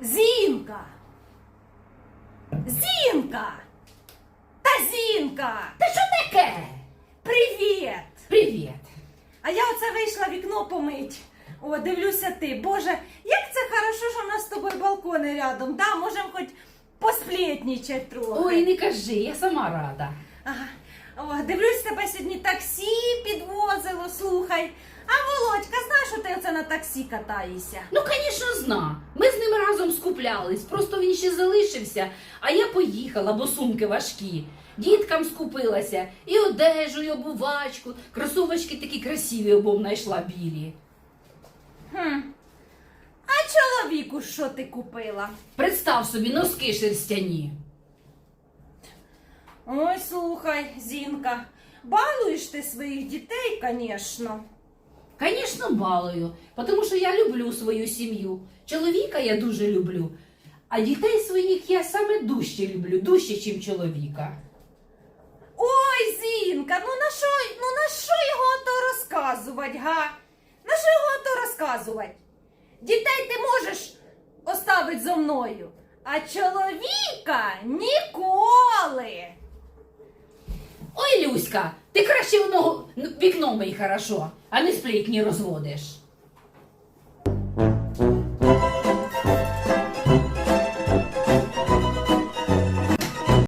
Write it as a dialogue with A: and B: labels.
A: Зінка! Зінка! Та Зінка!
B: Та що таке?
A: Привіт!
B: Привіт.
A: А я оце вийшла вікно помить. О, дивлюся ти. Боже, як це хорошо, що в нас з тобою балкони рядом. Да, можемо хоч посплетнічать трохи.
B: Ой, не кажи, я сама рада.
A: Ага. О, дивлюсь, тебе сьогодні таксі підвозило, слухай. А Володька, знаєш, що ти оце на таксі катаєшся?
B: Ну, звісно, зна. Ми з ним разом скуплялись, просто він ще залишився, а я поїхала, бо сумки важкі. Діткам скупилася і одежу, і обувачку. Кросовочки такі красиві обом знайшла білі.
A: Хм. А чоловіку що ти купила?
B: Представ собі, носки шерстяні.
A: Ой, слухай, Зінка, балуєш ти своїх дітей, звісно.
B: Звісно, балую, тому що я люблю свою сім'ю. Чоловіка я дуже люблю, а дітей своїх я саме дужче люблю, дужче, ніж чоловіка.
A: Ой, Зінка, ну на що, ну на що його то розказувати, га? На що його то розказувати? Дітей ти можеш оставити зо мною, а чоловіка ніколи.
B: Ой, ти краще воно вікно мий хорошо, а не сплітні розводиш.